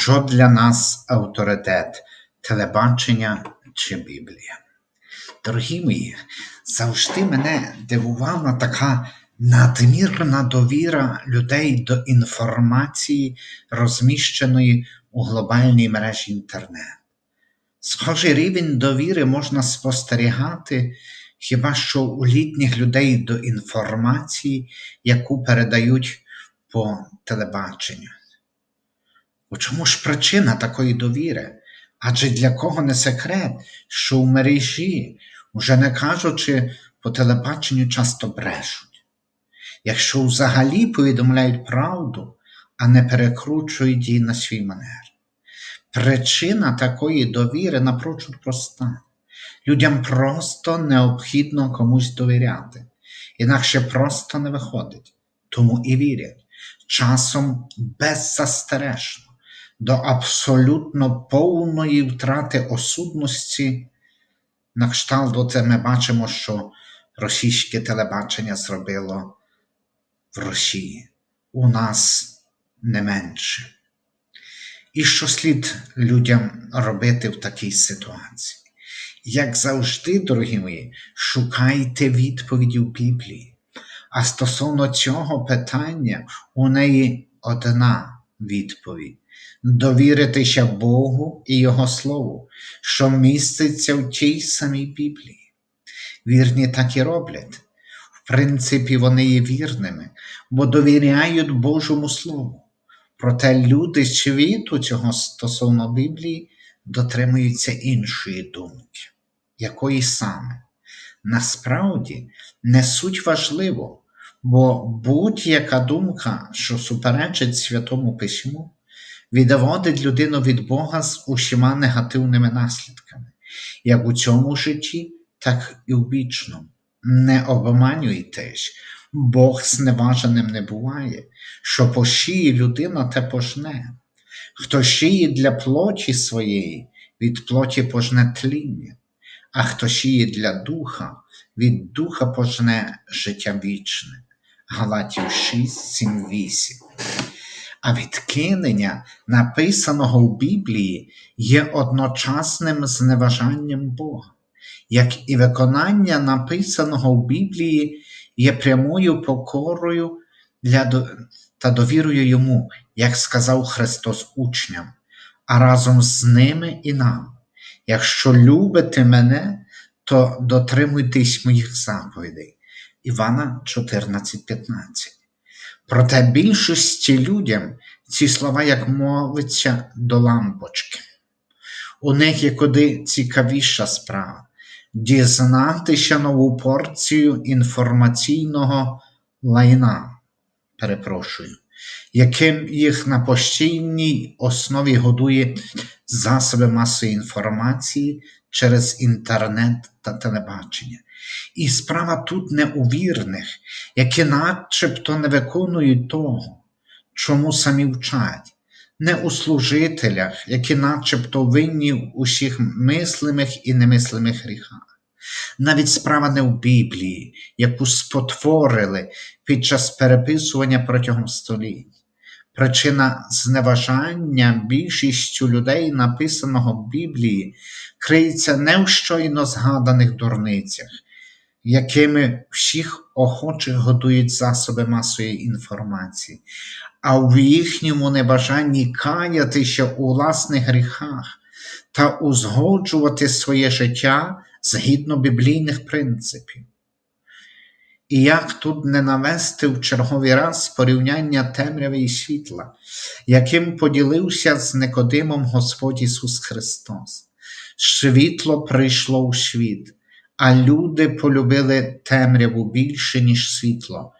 Що для нас авторитет? Телебачення чи Біблія? Дорогі мої, завжди мене дивувала така надмірна довіра людей до інформації, розміщеної у глобальній мережі інтернет. Схожий рівень довіри можна спостерігати хіба що у літніх людей до інформації, яку передають по телебаченню. У чому ж причина такої довіри? Адже для кого не секрет, що у мережі, уже не кажучи по телебаченню, часто брешуть. Якщо взагалі повідомляють правду, а не перекручують її на свій манер. Причина такої довіри напрочуд проста. Людям просто необхідно комусь довіряти, інакше просто не виходить, тому і вірять, часом беззастережно, до абсолютно повної втрати осудності. На кшталт оце ми бачимо, що російське телебачення зробило в Росії, у нас не менше. І що слід людям робити в такій ситуації? Як завжди, дорогі мої, шукайте відповіді в Біблії. А стосовно цього питання, у неї одна відповідь: довіритися Богу і Його Слову, що міститься в тій самій Біблії. Вірні так і роблять. В принципі, вони є вірними, бо довіряють Божому Слову. Проте люди світу цього стосовно Біблії дотримуються іншої думки, якої саме. Насправді не суть важливо, бо будь-яка думка, що суперечить Святому Письму, відводить людину від Бога з усіма негативними наслідками, як у цьому житті, так і у вічному. Не обманюйтесь, Бог зневаженим не буває, що посіє людина те пожне. Хто сіє для плоті своєї, від плоті пожне тління, а хто сіє для духа, від духа пожне життя вічне. Галатів 6, 7, 8. А відкинення, написаного в Біблії, є одночасним зневажанням Бога, як і виконання написаного в Біблії є прямою покорою для та довірою йому, як сказав Христос учням, а разом з ними і нам. Якщо любите мене, то дотримуйтесь моїх заповідей. Івана 14,15. Проте більшості людям ці слова, як мовиться, до лампочки. У них є куди цікавіша справа дізнатися нову порцію інформаційного лайна, перепрошую, яким їх на постійній основі годує засоби масової інформації через інтернет та телебачення. І справа тут не у вірних, які начебто не виконують того, чому самі вчать, не у служителях, які начебто винні в усіх мислимих і немислимих гріхах. Навіть справа не в Біблії, яку спотворили під час переписування протягом століть. Причина зневажання більшістю людей, написаного в Біблії, криється не в щойно згаданих дурницях, якими всіх охочих годують засоби масової інформації, а в їхньому небажанні каятися у власних гріхах та узгоджувати своє життя згідно біблійних принципів. І як тут не навести в черговий раз порівняння темряви і світла, яким поділився з Никодимом Господь Ісус Христос. Світло прийшло у світ, а люди полюбили темряву більше, ніж світло,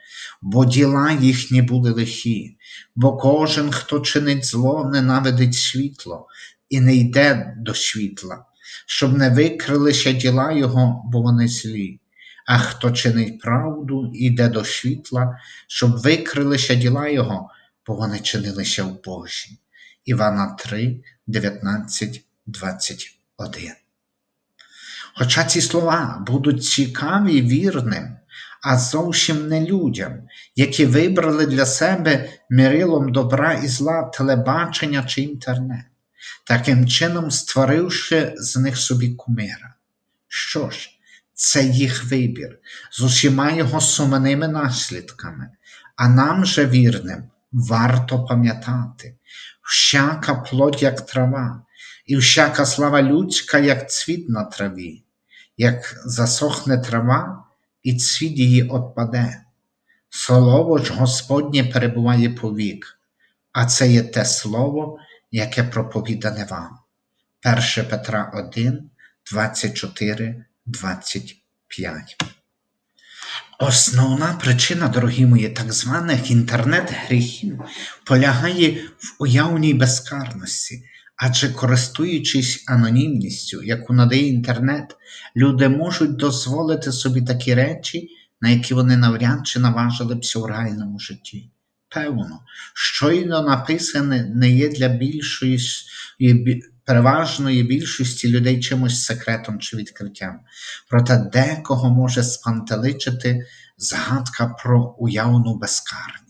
бо діла їхні були лихі, бо кожен, хто чинить зло, ненавидить світло і не йде до світла, щоб не викрилися діла Його, бо вони злі. А хто чинить правду, іде до світла, щоб викрилися діла Його, бо вони чинилися в Божі. Івана 3, 19, 21. Хоча ці слова будуть цікаві вірним, а зовсім не людям, які вибрали для себе мірилом добра і зла телебачення чи інтернет, таким чином створивши з них собі кумира. Що ж, це їх вибір з усіма його сумними наслідками, а нам же вірним варто пам'ятати, всяка плоть, як трава, і всяка слава людська, як цвіт на траві, як засохне трава, і цвіт її отпаде. Слово ж Господнє перебуває повік, а це є те слово, яке проповідане вам. 1 Петра 1, 24, 25. Основна причина, дорогі мої, так званих інтернет-гріхів полягає в уявній безкарності, адже користуючись анонімністю, яку надає інтернет, люди можуть дозволити собі такі речі, на які вони навряд чи наважилися в реальному житті. Певно, щойно написане не є для більшої переважної більшості людей чимось секретом чи відкриттям. Проте декого може спантеличити згадка про уявну безкарність.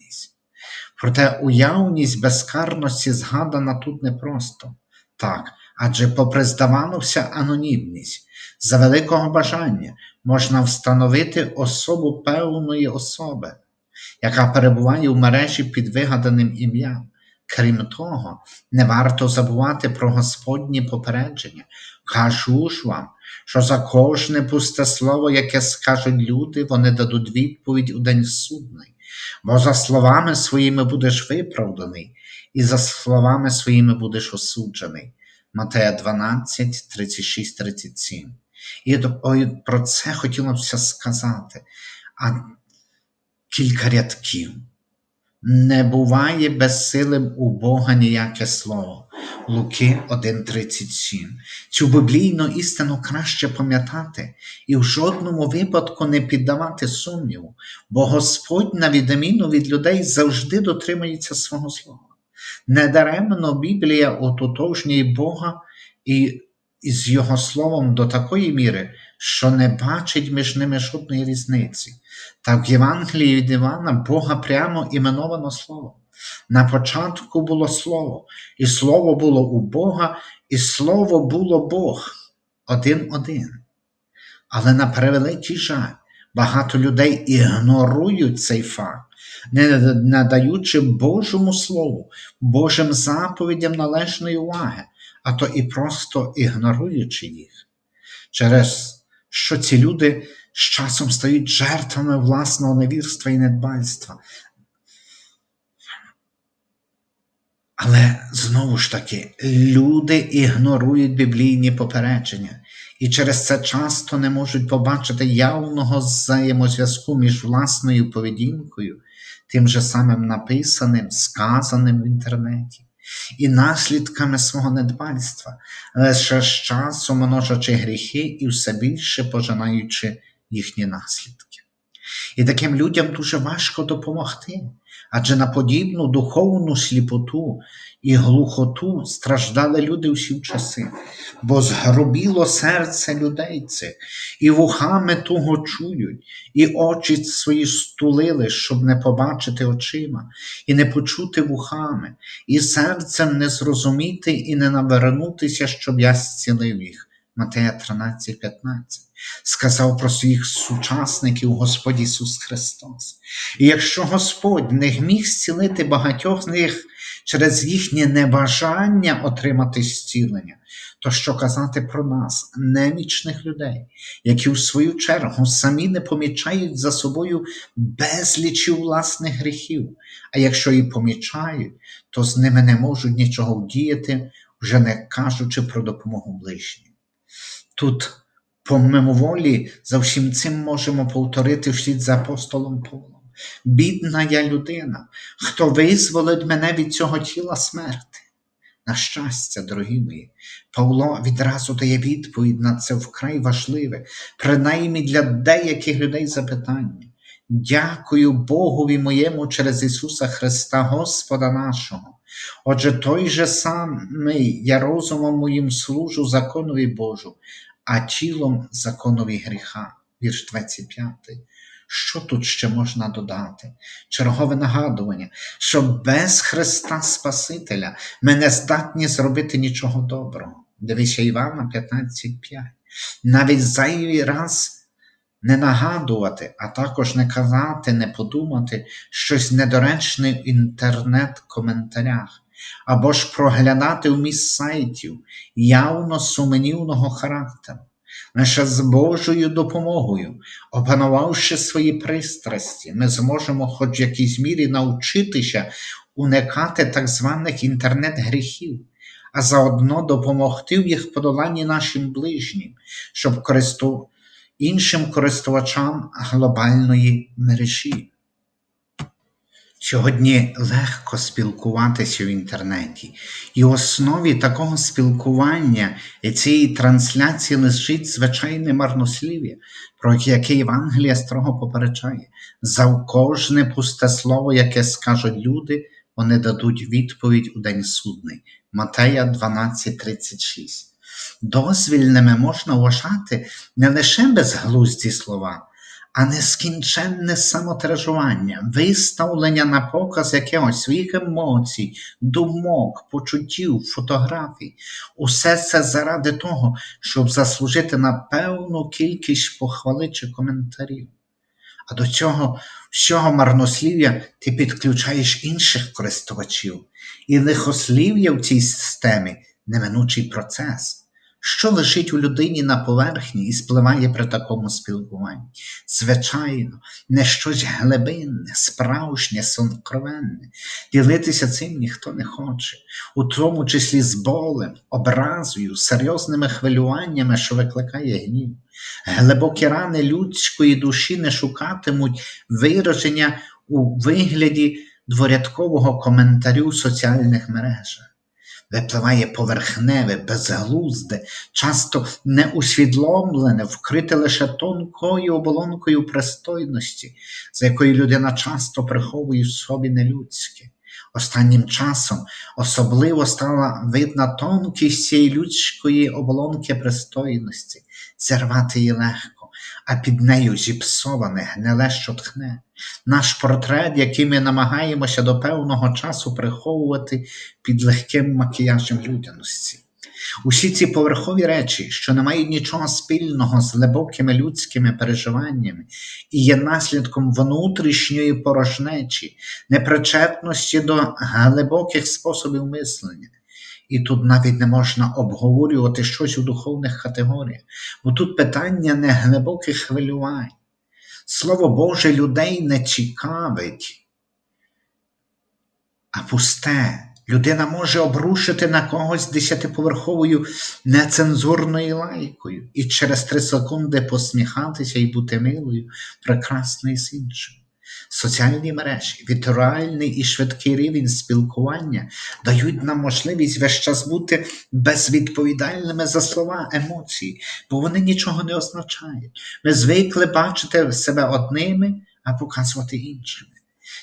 Проте уявність безкарності згадана тут непросто. Так, адже попри здавалося анонімність, за великого бажання можна встановити особу певної особи, яка перебуває в мережі під вигаданим ім'ям. Крім того, не варто забувати про Господні попередження. Кажу ж вам, що за кожне пусте слово, яке скажуть люди, вони дадуть відповідь у день судний. Бо за словами своїми будеш виправданий, і за словами своїми будеш осуджений. Матея 12, 36, 37. І про це хотілося сказати. А кілька рядків. Не буває безсилим у Бога ніяке слово. Луки 1.37. Цю біблійну істину краще пам'ятати і в жодному випадку не піддавати сумніву, бо Господь, на відміну від людей, завжди дотримується свого слова. Недаремно Біблія ототожнює Бога і із Його словом до такої міри, що не бачить між ними жодної різниці. Та в Євангелії від Івана Бога прямо іменовано Слово. На початку було Слово, і Слово було у Бога, і Слово було Бог один-один. Але на превеликий жаль, багато людей ігнорують цей факт, не надаючи Божому Слову, Божим заповідям належної уваги, а то і просто ігноруючи їх. Через що ці люди з часом стають жертвами власного невірства і недбальства. Але знову ж таки, люди ігнорують біблійні попередження і через це часто не можуть побачити явного взаємозв'язку між власною поведінкою, тим же самим написаним, сказаним в інтернеті, і наслідками свого недбальства, лише з часом множачи гріхи і все більше пожинаючи їхні наслідки. І таким людям дуже важко допомогти, адже на подібну духовну сліпоту і глухоту страждали люди усі часи, бо згробіло серце людей цих, і вухами туго чують, і очі свої стулили, щоб не побачити очима, і не почути вухами, і серцем не зрозуміти і не навернутися, щоб я зцілив їх. Матея 13, 15 сказав про своїх сучасників Господь Ісус Христос. І якщо Господь не міг зцілити багатьох з них через їхнє небажання отримати зцілення, то що казати про нас, немічних людей, які в свою чергу самі не помічають за собою безлічі власних гріхів, а якщо і помічають, то з ними не можуть нічого вдіяти, вже не кажучи про допомогу ближнім. Тут по мимоволі за всім цим можемо повторити вслід за апостолом Павлом. Бідна я людина, хто визволить мене від цього тіла смерти. На щастя, дорогі мої, Павло відразу дає відповідь на це вкрай важливе, принаймні для деяких людей запитання. Дякую Богові моєму через Ісуса Христа, Господа нашого. Отже, той же самий я розумом моїм служу законові Божу, а тілом законові гріха, вірш 25, Що тут ще можна додати? Чергове нагадування, що без Христа Спасителя ми не здатні зробити нічого доброго. Дивися Івана 15.5. Навіть зайвий раз не нагадувати, а також не казати, не подумати щось недоречне в інтернет-коментарях, або ж проглядати вміст сайтів явно суменівного характеру. Лише з Божою допомогою, опанувавши свої пристрасті, ми зможемо хоч в якійсь мірі навчитися уникати так званих інтернет-гріхів, а заодно допомогти в їх подоланні нашим ближнім, щоб користу... іншим користувачам глобальної мережі. Сьогодні легко спілкуватися в інтернеті, і в основі такого спілкування і цієї трансляції лежить звичайне марнослів'я, про яке Євангелія строго попереджає. За кожне пусте слово, яке скажуть люди, вони дадуть відповідь у день судний. Матея 12:36. Дозвільними можна вважати не лише безглузді слова а нескінченне самотражування, виставлення на показ якихось своїх емоцій, думок, почуттів, фотографій. Усе це заради того, щоб заслужити на певну кількість похвали чи коментарів. А до цього всього марнослів'я ти підключаєш інших користувачів, і лихослів'я в цій системі неминучий процес що лежить у людині на поверхні і спливає при такому спілкуванні. Звичайно, не щось глибинне, справжнє, сонкровенне. Ділитися цим ніхто не хоче, у тому числі з болем, образою, серйозними хвилюваннями, що викликає гнів. Глибокі рани людської душі не шукатимуть вираження у вигляді дворядкового коментарю в соціальних мережах випливає поверхневе, безглузде, часто неусвідомлене, вкрите лише тонкою оболонкою пристойності, за якою людина часто приховує в собі нелюдське. Останнім часом особливо стала видна тонкість цієї людської оболонки пристойності, зірвати її легко а під нею зіпсоване, гниле, що тхне. Наш портрет, який ми намагаємося до певного часу приховувати під легким макіяжем людяності. Усі ці поверхові речі, що не мають нічого спільного з глибокими людськими переживаннями і є наслідком внутрішньої порожнечі, непричетності до глибоких способів мислення, і тут навіть не можна обговорювати щось у духовних категоріях, бо тут питання не глибоких хвилювань. Слово Боже людей не цікавить, а пусте. Людина може обрушити на когось десятиповерховою нецензурною лайкою і через три секунди посміхатися і бути милою, прекрасною з іншим. Соціальні мережі, віртуальний і швидкий рівень спілкування дають нам можливість весь час бути безвідповідальними за слова, емоції, бо вони нічого не означають. Ми звикли бачити себе одними, а показувати іншими.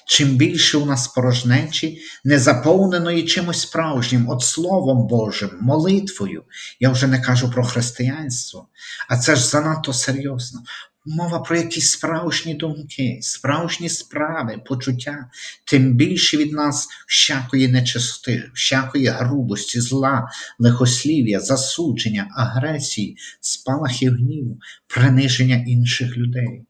Чим більше у нас порожнечі, не заповненої чимось справжнім, от Словом Божим, молитвою, я вже не кажу про християнство, а це ж занадто серйозно. Мова про якісь справжні думки, справжні справи, почуття, тим більше від нас всякої нечисти, всякої грубості, зла, лихослів'я, засудження, агресії, спалахів гніву, приниження інших людей.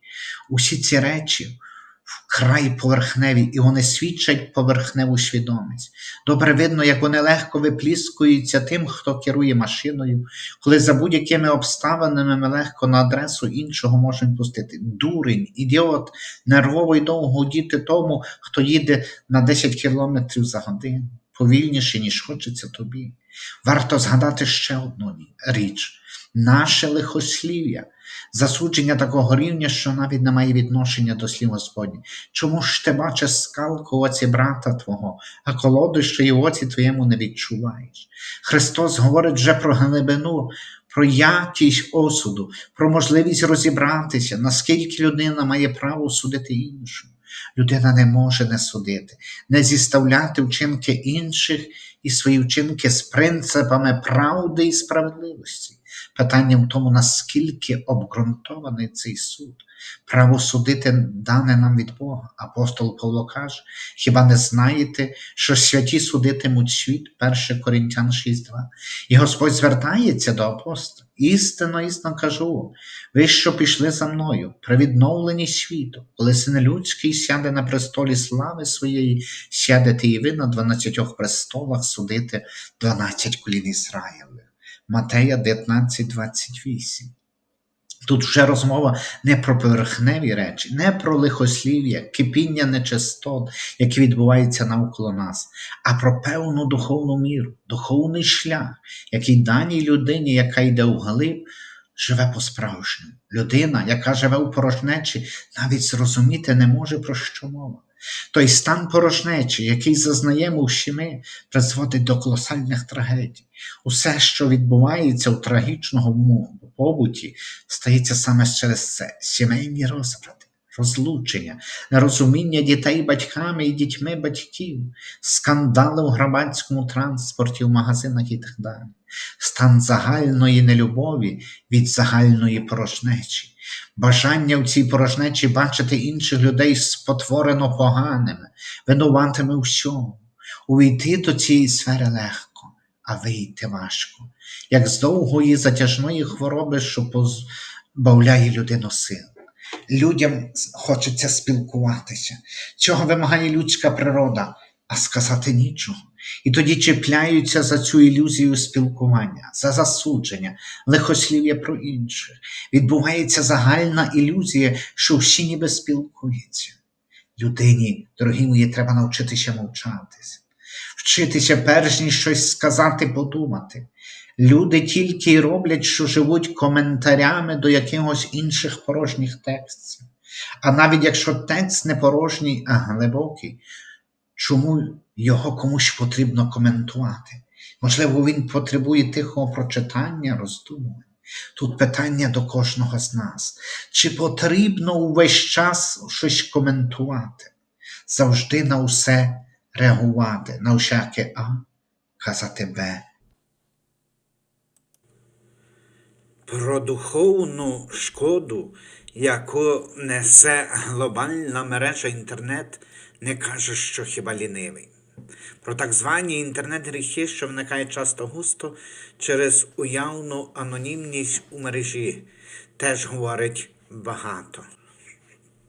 Усі ці речі вкрай поверхневі, і вони свідчать поверхневу свідомість. Добре видно, як вони легко випліскуються тим, хто керує машиною, коли за будь-якими обставинами ми легко на адресу іншого можемо пустити. Дурень, ідіот, нервово й довго діти тому, хто їде на 10 кілометрів за годину, повільніше, ніж хочеться тобі. Варто згадати ще одну річ. Наше лихослів'я засудження такого рівня, що навіть не має відношення до слів Господні. Чому ж ти бачиш скалку в оці брата Твого, а колоду, що і в оці твоєму не відчуваєш? Христос говорить вже про глибину, про якість осуду, про можливість розібратися, наскільки людина має право судити іншу. Людина не може не судити, не зіставляти вчинки інших і свої вчинки з принципами правди і справедливості. Питання в тому, наскільки обґрунтований цей суд. Право судити дане нам від Бога. Апостол Павло каже: хіба не знаєте, що святі судитимуть світ? 1 Корінтян 6.2. І Господь звертається до апостола. Істинно, істинно кажу, ви, що пішли за мною при відновленні світу, коли син людський сяде на престолі слави своєї, сядете і ви на 12 престолах судити 12 колін Ізраїлевих. Матея 19.28. Тут вже розмова не про поверхневі речі, не про лихослів'я, кипіння нечистот, які відбуваються навколо нас, а про певну духовну міру, духовний шлях, який даній людині, яка йде вглиб, живе по-справжньому. Людина, яка живе у порожнечі, навіть зрозуміти не може, про що мова. Той стан порожнечі, який зазнаємо всі ми, призводить до колосальних трагедій. Усе, що відбувається у трагічному побуті, стається саме через це сімейні розбрати, розлучення, нерозуміння дітей батьками і дітьми батьків, скандали у громадському транспорті, в магазинах і так далі, стан загальної нелюбові від загальної порожнечі, бажання в цій порожнечі бачити інших людей спотворено поганими, винуватими у всьому, увійти до цієї сфери легко, а вийти важко як з довгої затяжної хвороби, що позбавляє людину сил. Людям хочеться спілкуватися. Цього вимагає людська природа, а сказати нічого. І тоді чіпляються за цю ілюзію спілкування, за засудження, лихослів'я про інших. Відбувається загальна ілюзія, що всі ніби спілкуються. Людині, дорогі мої, треба навчитися мовчатися, вчитися перш ніж щось сказати, подумати. Люди тільки й роблять, що живуть коментарями до якихось інших порожніх текстів. А навіть якщо текст не порожній, а глибокий, чому його комусь потрібно коментувати? Можливо, він потребує тихого прочитання, роздумувань. Тут питання до кожного з нас. Чи потрібно увесь час щось коментувати? Завжди на усе реагувати, на всяке А, казати Б. Про духовну шкоду, яку несе глобальна мережа інтернет, не каже, що хіба лінивий. Про так звані інтернет-гріхи, що виникають часто густо через уявну анонімність у мережі, теж говорить багато.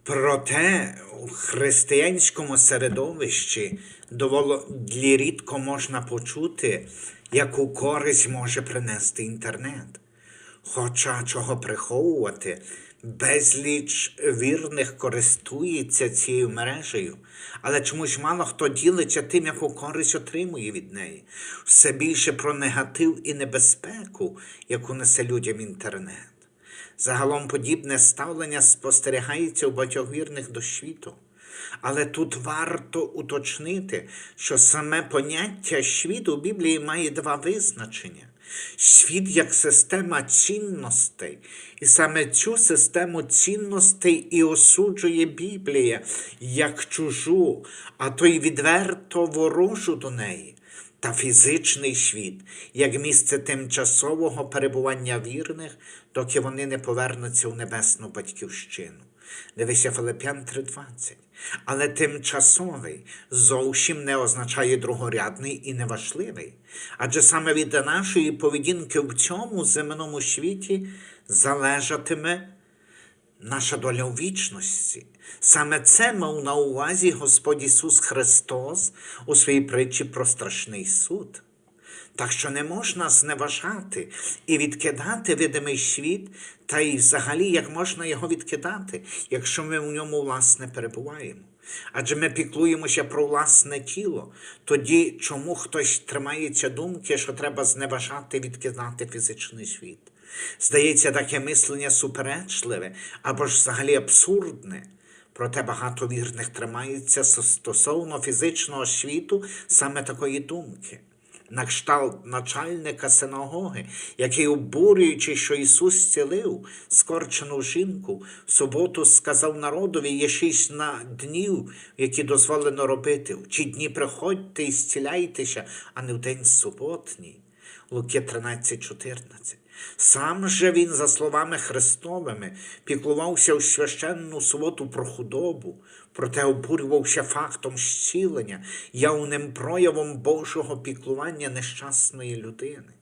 Проте у християнському середовищі доволі рідко можна почути, яку користь може принести інтернет. Хоча чого приховувати, безліч вірних користується цією мережею, але чомусь мало хто ділиться тим, яку користь отримує від неї. Все більше про негатив і небезпеку, яку несе людям інтернет. Загалом подібне ставлення спостерігається у багатьох вірних до світу. Але тут варто уточнити, що саме поняття світу у Біблії має два визначення. Світ як система цінностей, і саме цю систему цінностей і осуджує Біблія як чужу, а то й відверто ворожу до неї. Та фізичний світ як місце тимчасового перебування вірних, доки вони не повернуться у небесну батьківщину. Дивися Филип'ян 3.20. Але тимчасовий зовсім не означає другорядний і неважливий. Адже саме від нашої поведінки в цьому земному світі залежатиме наша доля у вічності. Саме це мав на увазі Господь Ісус Христос у своїй притчі про страшний суд. Так що не можна зневажати і відкидати видимий світ, та й взагалі як можна його відкидати, якщо ми в ньому власне перебуваємо. Адже ми піклуємося про власне тіло, тоді чому хтось тримається думки, що треба зневажати відкидати фізичний світ? Здається, таке мислення суперечливе або ж взагалі абсурдне. Проте багато вірних тримається стосовно фізичного світу саме такої думки на кшталт начальника синагоги, який, обурюючи, що Ісус зцілив скорчену жінку, в суботу сказав народові є на днів, які дозволено робити. В ті дні приходьте і зціляйтеся, а не в день суботній. Луки 13.14. Сам же він, за словами Христовими, піклувався у священну суботу про худобу, проте обурювався фактом зцілення, явним проявом Божого піклування нещасної людини.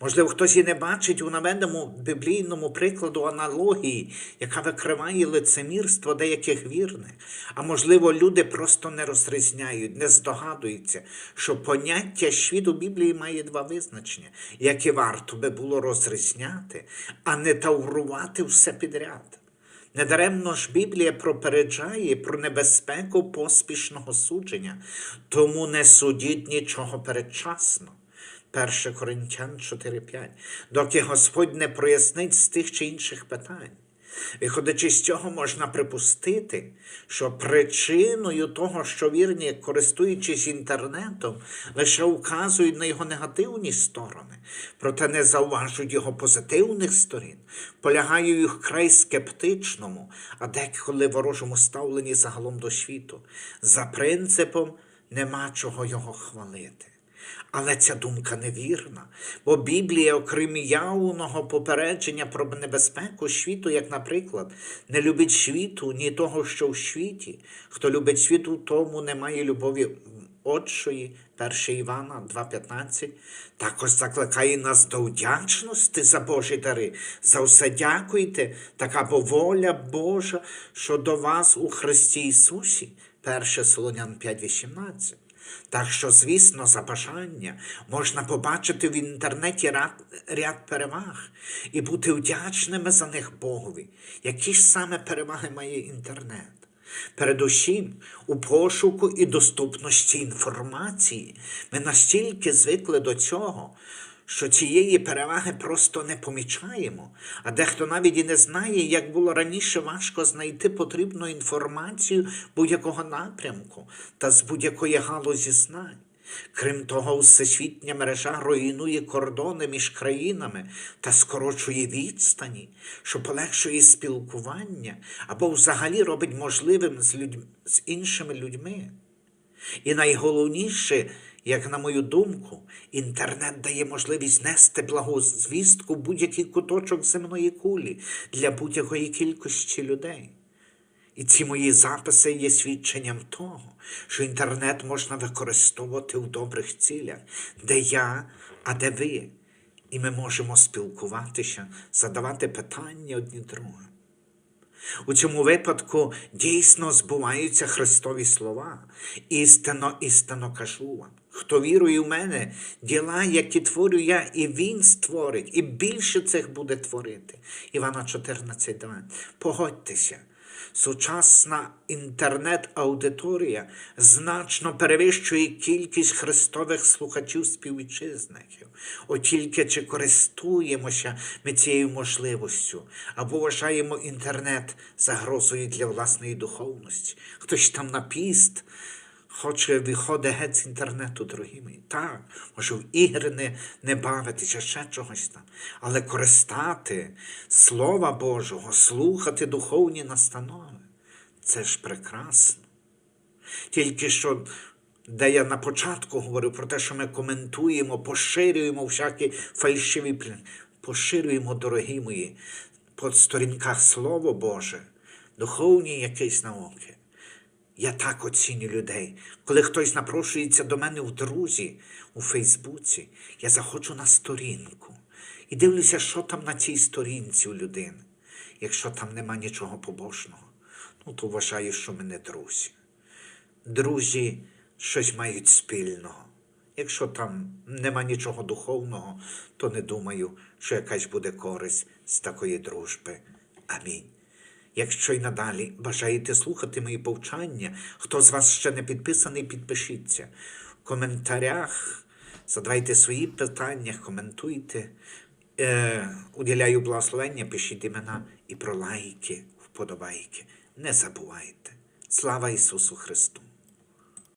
Можливо, хтось і не бачить у наведеному біблійному прикладу аналогії, яка викриває лицемірство деяких вірних. А можливо, люди просто не розрізняють, не здогадуються, що поняття світ Біблії має два визначення, які варто би було розрізняти, а не таврувати все підряд. Недаремно ж Біблія пропереджає про небезпеку поспішного судження, тому не судіть нічого передчасно. 1 Коринтян 4.5, доки Господь не прояснить з тих чи інших питань. Виходячи з цього, можна припустити, що причиною того, що вірні, користуючись інтернетом, лише указують на його негативні сторони, проте не зауважують його позитивних сторін, полягають їх край скептичному, а деколи ворожому ставленні загалом до світу. За принципом нема чого його хвалити. Але ця думка невірна, бо Біблія, окрім явного попередження про небезпеку світу, як, наприклад, не любить світу, ні того, що в світі. Хто любить світу, тому немає любові Отчої, 1 Івана 2,15, також закликає нас до вдячності за Божі дари. За все дякуйте, така бо воля Божа, що до вас у Христі Ісусі, 1 Солонян 5,18. Так що, звісно, за бажання можна побачити в інтернеті ряд, ряд переваг і бути вдячними за них Богові. Які ж саме переваги має інтернет? Передусім, у пошуку і доступності інформації ми настільки звикли до цього, що цієї переваги просто не помічаємо, а дехто навіть і не знає, як було раніше важко знайти потрібну інформацію будь-якого напрямку та з будь-якої галузі знань. Крім того, всесвітня мережа руйнує кордони між країнами та скорочує відстані, що полегшує спілкування або взагалі робить можливим з, людь... з іншими людьми. І найголовніше, як на мою думку, інтернет дає можливість нести благу звістку будь-який куточок земної кулі для будь-якої кількості людей. І ці мої записи є свідченням того, що інтернет можна використовувати у добрих цілях, де я, а де ви. І ми можемо спілкуватися, задавати питання одні другим. У цьому випадку дійсно збуваються Христові слова. Істинно, істинно кажу вам. Хто вірує в мене, діла, які творю я, і Він створить, і більше цих буде творити. Івана 14, 2. Погодьтеся. Сучасна інтернет-аудиторія значно перевищує кількість христових слухачів співвітчизників. От тільки чи користуємося ми цією можливістю, або вважаємо інтернет загрозою для власної духовності. Хтось там на піст хоче виходить геть з інтернету, дорогі мої. Так, може в ігри не, не бавитися, ще чогось там. Але користати Слова Божого, слухати духовні настанови. Це ж прекрасно. Тільки що, де я на початку говорив про те, що ми коментуємо, поширюємо всякі фальшиві плін. Поширюємо, дорогі мої, по сторінках Слово Боже, духовні якісь науки. Я так оціню людей. Коли хтось напрошується до мене в друзі у Фейсбуці, я заходжу на сторінку і дивлюся, що там на цій сторінці у людини. Якщо там нема нічого побожного, ну то вважаю, що ми не друзі. Друзі щось мають спільного. Якщо там нема нічого духовного, то не думаю, що якась буде користь з такої дружби. Амінь. Якщо й надалі бажаєте слухати мої повчання, хто з вас ще не підписаний, підпишіться. В коментарях задавайте свої питання, коментуйте. Е, уділяю благословення, пишіть імена і про лайки, вподобайки. Не забувайте. Слава Ісусу Христу!